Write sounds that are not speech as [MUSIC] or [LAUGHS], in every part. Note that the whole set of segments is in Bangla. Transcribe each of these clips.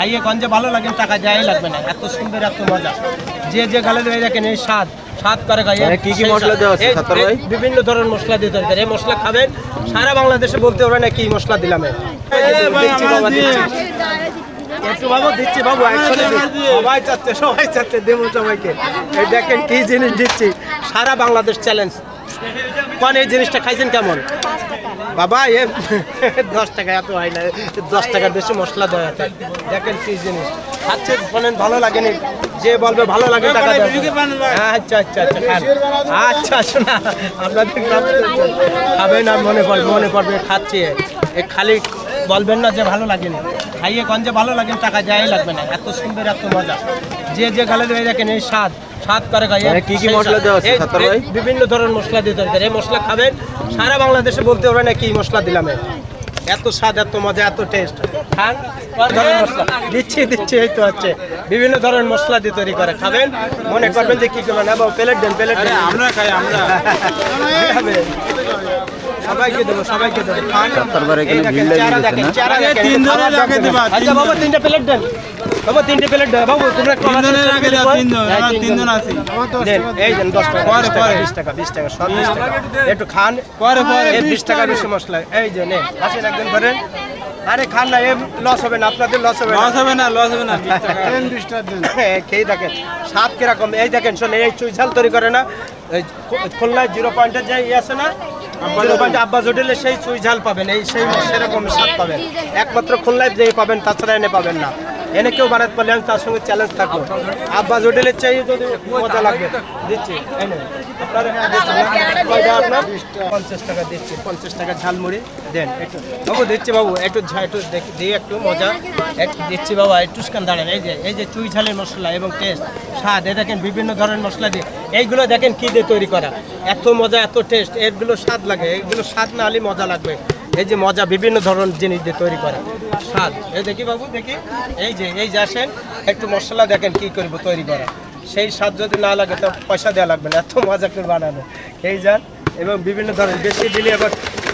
খাইয়ে গঞ্জে ভালো লাগে টাকা যাই লাগবে না। এত সুন্দর এত মজা। যে যে গালে দেবে দেখেন এই স্বাদ স্বাদ করে খাইয়ে মানে কি কি মশলা দেওয়া আছে, সাত্তার ভাই? বিভিন্ন ধরনের মশলা দিয়ে তৈরি এই মশলা খাবেন সারা বাংলাদেশে বলতে পারবে না কি মশলা দিলাম। এ। দিচ্ছি বাবা, দিচ্ছি। একটু বাবু দিচ্ছি বাবু একসাথে দিই। সবাই চাচ্ছে সবাই চাচ্ছে দেবো সবাইকে। এই দেখেন কি জিনিস দিচ্ছি। সারা বাংলাদেশ চ্যালেঞ্জ কোন এই জিনিসটা খাইছেন কেমন? বাবা এ দশ টাকা এত হয় না দশ টাকার বেশি মশলা দেওয়া আছে দেখেন কি জিনিস। খাচ্ছে বলেন ভালো লাগেনি যে বলবে ভালো লাগে টাকা আচ্ছা আচ্ছা আচ্ছা আচ্ছা আচ্ছা না আপনাদের খাবেন আর মনে পড়বে মনে পড়বে খাচ্ছে। এ খালি বলবেন না যে ভালো লাগেনি খাইয়ে গঞ্জে ভালো লাগে টাকা যাই লাগবে না। এত সুন্দর এত মজা। যে যে গালে দেবে দেখেন এই স্বাদ স্বাদ করে খাইয়ে মানে কি কি মশলা দেওয়া আছে, ভাই? বিভিন্ন ধরনের মশলা দিয়ে তৈরি করে। এই মশলা খাবেন সারা বাংলাদেশে বলতে পারবে না কি মশলা দিলাম এত স্বাদ এত মজা এত টেস্ট খান ধরনের মশলা। দিচ্ছি দিচ্ছি এই তো হচ্ছে বিভিন্ন ধরনের মশলা দিয়ে তৈরি করে খাবেন। মনে করবেন যে কি করবেন প্লেট দেন প্লেট দেন। আমরা খাই আমরা। [LAUGHS] খাবেন। সবাইকে দেবো সবাইকে দেবো। খান। এখানে ভিড় লাগিয়ে দেখেন, না? দেখেন, তিন একটু জনের খাবার আগে দেন। দিবা, আচ্ছা তিন বাবু প্লেট দেন। বাবু তিনটে প্লেট দেন। বাবু তোমরা তিনজনের আগে দাও, তিনজন, আমরা তিনজন। তিনজন আছি। দেন, এই দেন দশ টাকা পরে, পরে। বিশ টাকা বিশ টাকা সব বিশ টাকা। একটু খান। পরে, পরে। এই বিশ টাকা বেশি মশলা। এই যে নে আসেন একদিন ধরেন। আরে খান না এ লস হবে না আপনাদের লস হবে লস হবে না লস হবে না। টাকা। [LAUGHS] হ্যাঁ, খেয়ে দেখেন। স্বাদ কীরকম? এই দেখেন শোন এই চুই ঝাল তৈরি করে না। খুলনায় জিরো পয়েন্টে যে আছে না? আব্বাস হোটেলে সেই চুই ঝাল পাবেন এই সেই সেরকম স্বাদ পাবেন। একমাত্র খুলনায় যে পাবেন তাছাড়া এনে পাবেন না। এনে কেউ বানাতে পারলে আমি তার সঙ্গে চ্যালেঞ্জ থাকব। আব্বাস হোটেলের চাই যদি মজা লাগবে দিচ্ছি আপনার পঞ্চাশ টাকা দিচ্ছি পঞ্চাশ টাকা ঝালমুড়ি দেন একটু। বাবু দিচ্ছি বাবু একটু দিয়ে একটু মজা। একটু দিচ্ছি বাবা একটু স্কান দাঁড়ান এই যে এই যে চুই ঝালের মশলা এবং টেস্ট স্বাদ এ দেখেন বিভিন্ন ধরনের মশলা দিয়ে এইগুলো দেখেন কী দিয়ে তৈরি করা। এত মজা, এত টেস্ট এগুলো স্বাদ লাগে। এগুলো স্বাদ না হলে মজা লাগবে। এই যে মজা, বিভিন্ন ধরনের জিনিস দিয়ে তৈরি করা। স্বাদ। এই দেখি বাবু, দেখি। এই যে এই যে আসেন, একটু মশলা দেখেন কি করব তৈরি করা। সেই স্বাদ যদি না লাগে তো পয়সা দেওয়া লাগবে না, এত মজা করে বানানো এই যান, এবং বিভিন্ন ধরনের, বেশি দিলে আবার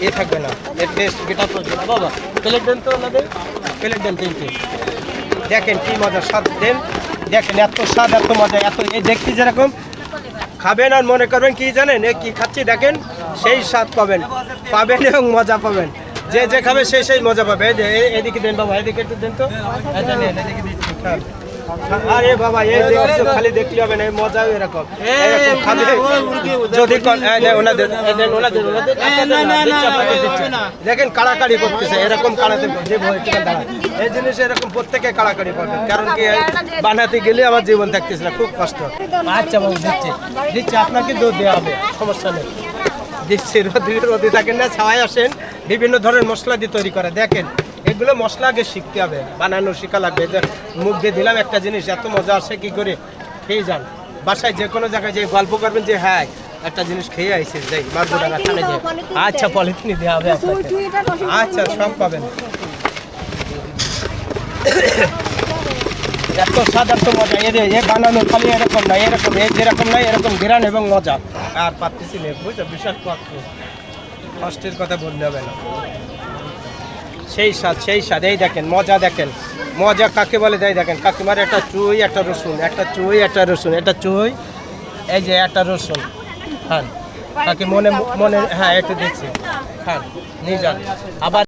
এ থাকবে না। এর টেস্ট গেটা করবে না। বাবা প্লেট দেন তো ওনাদের। প্লেট দেন তিনটে। দেখেন কী মজা, স্বাদ দেন। দেখেন এত স্বাদ, এত মজা, এত এই দেখতে যেরকম খাবেন আর মনে করবেন কি জানেন? এ কি খাচ্ছি দেখেন, সেই স্বাদ পাবেন। পাবেন এবং মজা পাবেন। যে যে খাবে সে সেই মজা পাবে। এদিকে দেন বাবা, এদিকে একটু দেন তো। খান। আরে বাবা এই দেখছ খালি দেখলে হবে না এই মজাও এরকম যদি ওনাদের ওনাদের। দেখেন কাড়াকাড়ি করতেছে এরকম কাড়াতে এই জিনিস এরকম প্রত্যেকে কাড়াকাড়ি করবে কারণ কি বানাতে গেলে আমার জীবন থাকতেছে না খুব কষ্ট আচ্ছা বাবু দিচ্ছি দিচ্ছি আপনাকে দুধ দেওয়া হবে সমস্যা নেই দিচ্ছি রোদি রোদি থাকেন না ছাওয়ায় আসেন বিভিন্ন ধরনের মশলা দিয়ে তৈরি করে। দেখেন এগুলো মশলা আগে শিখতে হবে বানানো শেখা লাগবে। যে মুখ দিয়ে দিলাম একটা জিনিস এত মজা আসে কি করে? খেয়ে যান। বাসায় যে কোনো জায়গায় যে গল্প করবেন যে হ্যাঁ একটা জিনিস খেয়ে আইসিস যাই মারগুড়া থানে যে আচ্ছা পলিথিনি দেওয়া হবে আচ্ছা সব পাবেন। এত স্বাদ এত মজা। এর এ বানানো খালি এরকম না এরকম এ যেরকম না এরকম ঘেরান এবং মজা। আর পাচ্ছি বুঝছ? বিশাল কষ্ট কষ্টের কথা বললে হবে না। সেই স্বাদ সেই স্বাদ। এই দেখেন, মজা দেখেন। মজা কাকে বলে? দেয় দেখেন, কাকিমার একটা চুই, একটা রসুন, একটা চুই, একটা রসুন এটা চুই। এই যে একটা রসুন হ্যাঁ কাকি মনে মনে হ্যাঁ একটু দিচ্ছি। হ্যাঁ নিয়ে যান। আবার